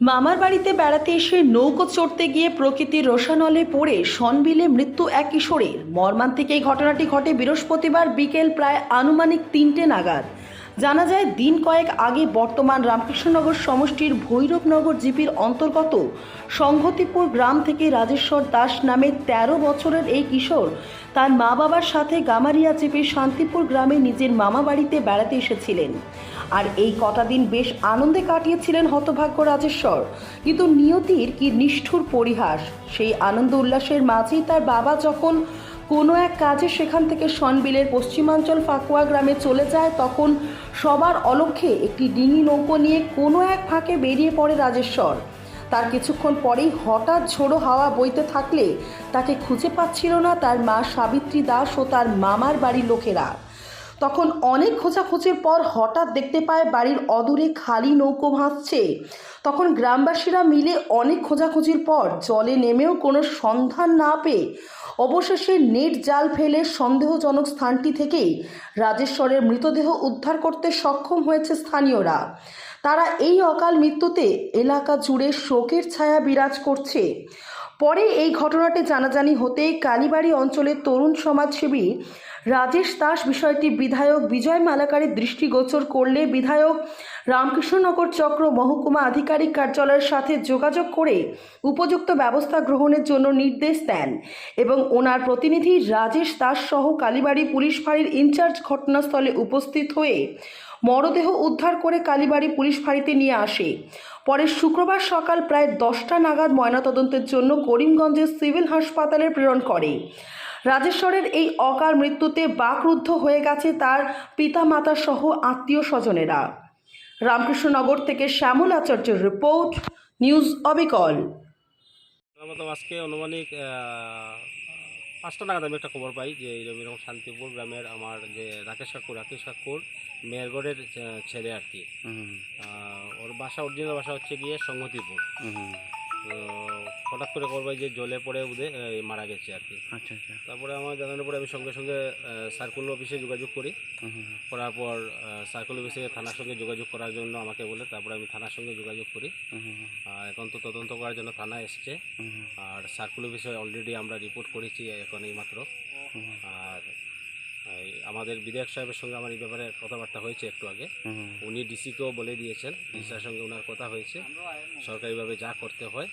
মামার বাড়িতে বেড়াতে এসে নৌকো চড়তে গিয়ে প্রকৃতির রোশানলে পড়ে সনবিলে মৃত্যু এক কিশোরের। মর্মান্তিক এই ঘটনাটি ঘটে বৃহস্পতিবার বিকেল প্রায় আনুমানিক তিনটে নাগাদ। জানা যায়, দিন কয়েক আগে বর্তমান রামকৃষ্ণনগর সমষ্টির ভৈরবনগর জিপির অন্তর্গত সংহতিপুর গ্রাম থেকে রাজেশ্বর দাস নামে ১৩ বছরের এই কিশোর তার মা বাবার সাথে গামারিয়া জিপির শান্তিপুর গ্রামে নিজের মামা বাড়িতে বেড়াতে এসেছিলেন। আর এই কটা দিন বেশ আনন্দে কাটিয়েছিলেন হতভাগ্য রাজেশ্বর। কিন্তু নিয়তির কি নিষ্ঠুর পরিহাস, সেই আনন্দ উল্লাসের মাঝেই তার বাবা যখন কোনো এক কাজে সেখান থেকে সনবিলের পশ্চিমাঞ্চল ফাকুয়া গ্রামে চলে যায়, তখন সবার অলক্ষ্যে একটি ডিঙি নৌকো নিয়ে কোনো এক ফাঁকে বেরিয়ে পড়ে রাজেশ্বর। তার কিছুক্ষণ পরেই হঠাৎ ঝোড়ো হাওয়া বইতে থাকলে তাকে খুঁজে পাচ্ছিল না তার মা সাবিত্রী দাস ও তার মামার বাড়ির লোকেরা। তখন অনেক খোঁজাখুঁজির পর হঠাৎ দেখতে পায় বাড়ির অদূরে খালি নৌকো ভাসছে। তখন গ্রামবাসীরা মিলে অনেক খোঁজাখুঁজির পর জলে নেমেও কোনো সন্ধান না পেয়ে অবশেষে নেট জাল ফেলে সন্দেহজনক স্থানটি থেকেই রাজেশ্বরের মৃতদেহ উদ্ধার করতে সক্ষম হয়েছে স্থানীয়রা। তারা এই অকাল মৃত্যুতে এলাকা জুড়ে শোকের ছায়া বিরাজ করছে। পরে এই ঘটনাটি জানাজানি হতেই কালীবাড়ি অঞ্চলের তরুণ সমাজসেবী রাজেশ দাস বিষয়টি বিধায়ক বিজয় মালাকারের দৃষ্টিগোচর করলে বিধায়ক রামকৃষ্ণনগর চক্র মহকুমা আধিকারিক কার্যালয়ের সাথে যোগাযোগ করে উপযুক্ত ব্যবস্থা গ্রহণের জন্য নির্দেশ দেন এবং ওনার প্রতিনিধি রাজেশ দাস সহ কালীবাড়ি পুলিশ ফাঁড়ির ইনচার্জ ঘটনাস্থলে উপস্থিত হয়ে মরদেহ উদ্ধার করে কালীবাড়ি পুলিশ ফাঁড়িতে নিয়ে আসে। পরে শুক্রবার সকাল প্রায় দশটা নাগাদ ময়নাতদন্তের জন্য করিমগঞ্জের সিভিল হাসপাতালে প্রেরণ করে। রাজেশ্বরের এই অকাল মৃত্যুতে বাকরুদ্ধ হয়ে গেছে তার পিতামাতা সহ আত্মীয় স্বজনেরা। রামকৃষ্ণনগর থেকে শ্যামল আচার্যের রিপোর্ট, নিউজ অবিকল। আজকে আনুমানিক পাঁচটা নাগাদ আমি একটা খবর পাই যে এরকম শান্তিপুর গ্রামের আমার যে রাকেশ কাকুর রাকেশ কাকুর মেয়রগড়ের ছেলে আর কি। ওর বাসা অরিজিনাল বাসা হচ্ছে গিয়ে সংহতিপুর। তো হঠাৎ করে পাই যে জলে পড়ে উদে মারা গেছে আর কি। আচ্ছা আচ্ছা। তারপরে আমার জানানোর পরে আমি সঙ্গে সঙ্গে সার্কুল অফিসে যোগাযোগ করি। করার পর সার্কুল অফিসে থানার সঙ্গে যোগাযোগ করার জন্য আমাকে বলে তারপরে আমি থানার সঙ্গে যোগাযোগ করি। এখন তো তদন্ত করার জন্য থানা এসছে। আর সার্কুল অফিসে অলরেডি আমরা রিপোর্ট করেছি এখন এই মাত্র আর আমাদের বিধায়ক সাহেবের সঙ্গে আমার এই ব্যাপারে কথাবার্তা হয়েছে একটু আগে। উনি ডিসিকেও বলে দিয়েছেন ডিসির সঙ্গে ওনার কথা হয়েছে। সরকারিভাবে যা করতে হয়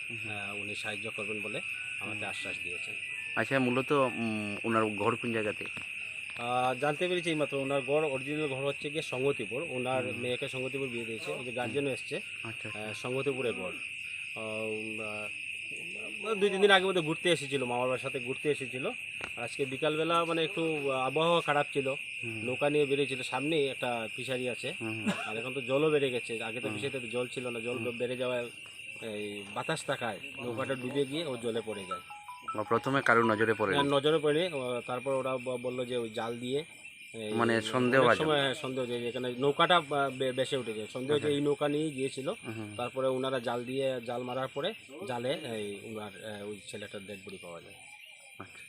উনি সাহায্য করবেন বলে আমাকে আশ্বাস দিয়েছেন। আচ্ছা মূলত ওনার ঘর কোন জায়গাতে? জানতে পেরেছি এইমাত্র ওনার ঘর অরিজিনাল ঘর হচ্ছে গিয়ে সংগতিপুর। ওনার মেয়েকে সংগতিপুর বিয়ে দিয়েছে ওই যে গার্জেনও এসছে। আচ্ছা আহ, ঘর। আহ, দুই তিন দিন আগে মধ্যে ঘুরতে এসেছিল মামার বাবার সাথে ঘুরতে এসেছিল। আজকে বিকালবেলা মানে একটু আবহাওয়া খারাপ ছিল নৌকা নিয়ে বেরিয়েছিল সামনেই একটা ফিশারি আছে। আর এখন তো জলও বেড়ে গেছে আগে তো ফিশারিতে জল ছিল না জল বেড়ে যাওয়ায় এই বাতাস থাকায় নৌকাটা ডুবে গিয়ে ও জলে পড়ে যায়। প্রথমে কারও নজরে পড়ে নজরে পড়ে তারপর ওরা বলল যে ওই জাল দিয়ে মানে সন্দেহ সন্দেহ যে এখানে নৌকাটা বেসে উঠেছে সন্দেহ যে এই নৌকা নিয়ে গিয়েছিল। তারপরে ওনারা জাল দিয়ে জাল মারার পরে জালে এই ওনার ওই ছেলেটার ডেড বডি পাওয়া যায়। আচ্ছা।